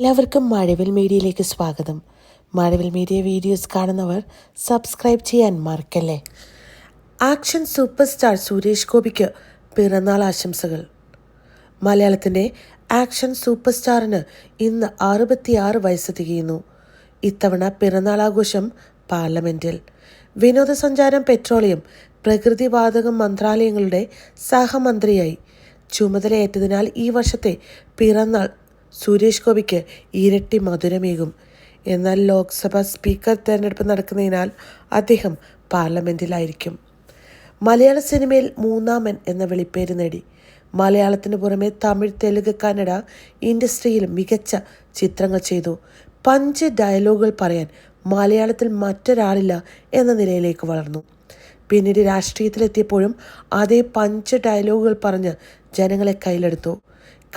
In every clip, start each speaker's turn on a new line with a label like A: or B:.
A: എല്ലാവർക്കും മഴവിൽ മീഡിയയിലേക്ക് സ്വാഗതം. മഴവിൽ മീഡിയ വീഡിയോസ് കാണുന്നവർ സബ്സ്ക്രൈബ് ചെയ്യാൻ മറക്കല്ലേ? ആക്ഷൻ സൂപ്പർ സ്റ്റാർ സുരേഷ് ഗോപിക്ക് പിറന്നാൾ ആശംസകൾ. മലയാളത്തിന്റെ ആക്ഷൻ സൂപ്പർ സ്റ്റാറിന് ഇന്ന് അറുപത്തിയാറ് വയസ്സ് തികയുന്നു. ഇത്തവണ പിറന്നാൾ ആഘോഷം പാർലമെന്റിൽ വിനോദസഞ്ചാരം പെട്രോളിയം പ്രകൃതിവാതക മന്ത്രാലയങ്ങളുടെ സഹമന്ത്രിയായി. ചുമതലയേറ്റതിനാൽ ഈ വർഷത്തെ പിറന്നാൾ സുരേഷ് ഗോപിക്ക് ഇരട്ടി മധുരമേകും. എന്നാൽ ലോക്സഭാ സ്പീക്കർ തെരഞ്ഞെടുപ്പ് നടക്കുന്നതിനാൽ അദ്ദേഹം പാർലമെന്റിലായിരിക്കും മലയാള സിനിമയിൽ മൂന്നാമൻ എന്ന വിളിപ്പേര് നേടി. മലയാളത്തിന് പുറമെ തമിഴ് തെലുങ്ക് കന്നഡ ഇൻഡസ്ട്രിയിൽ മികച്ച ചിത്രങ്ങൾ ചെയ്തു. പഞ്ച് ഡയലോഗുകൾ പറയാൻ മലയാളത്തിൽ മറ്റൊരാളില്ല എന്ന നിലയിലേക്ക് വളർന്നു. പിന്നീട് രാഷ്ട്രീയത്തിലെത്തിയപ്പോഴും അതേ പഞ്ച് ഡയലോഗുകൾ പറഞ്ഞ് ജനങ്ങളെ കയ്യിലെടുത്തു.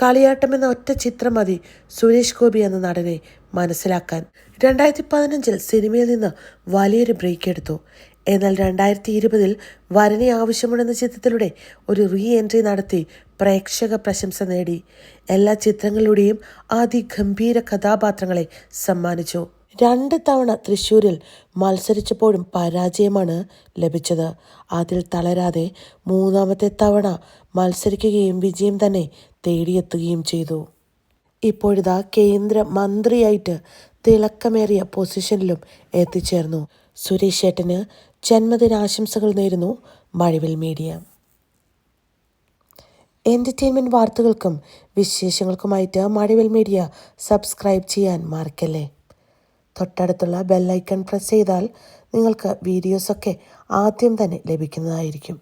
A: കളിയാട്ടം എന്ന ഒറ്റ ചിത്രം മതി സുരേഷ് ഗോപി എന്ന നടനെ മനസ്സിലാക്കാൻ. രണ്ടായിരത്തി പതിനഞ്ചിൽ സിനിമയിൽ നിന്ന് വലിയൊരു ബ്രേക്ക് എടുത്തു. എന്നാൽ രണ്ടായിരത്തി ഇരുപതിൽ വരനെ ആവശ്യമുണ്ടെന്ന ചിത്രത്തിലൂടെ ഒരു റീ എൻട്രി നടത്തി പ്രേക്ഷക പ്രശംസ നേടി. എല്ലാ ചിത്രങ്ങളിലൂടെയും ഗംഭീര കഥാപാത്രങ്ങളെ സമ്മാനിച്ചു. രണ്ട് തവണ തൃശ്ശൂരിൽ മത്സരിച്ചപ്പോഴും പരാജയമാണ് ലഭിച്ചത്. അതിൽ തളരാതെ മൂന്നാമത്തെ തവണ മത്സരിക്കുകയും വിജയം തന്നെ തേടിയെത്തുകയും ചെയ്തു. ഇപ്പോഴിതാ കേന്ദ്ര മന്ത്രിയായിട്ട് തിളക്കമേറിയ പൊസിഷനിലും എത്തിച്ചേർന്നു. സുരേഷ് ഏട്ടന് ജന്മദിനാശംസകൾ നേരുന്നു മഴവിൽ മീഡിയ. എന്റർടൈൻമെന്റ് വാർത്തകൾക്കും വിശേഷങ്ങൾക്കുമായിട്ട് മഴവിൽ മീഡിയ സബ്സ്ക്രൈബ് ചെയ്യാൻ മറക്കല്ലേ? തൊട്ടടുത്തുള്ള ബെല്ലൈക്കൺ പ്രസ് ചെയ്താൽ നിങ്ങൾക്ക് വീഡിയോസൊക്കെ ആദ്യം തന്നെ ലഭിക്കുന്നതായിരിക്കും.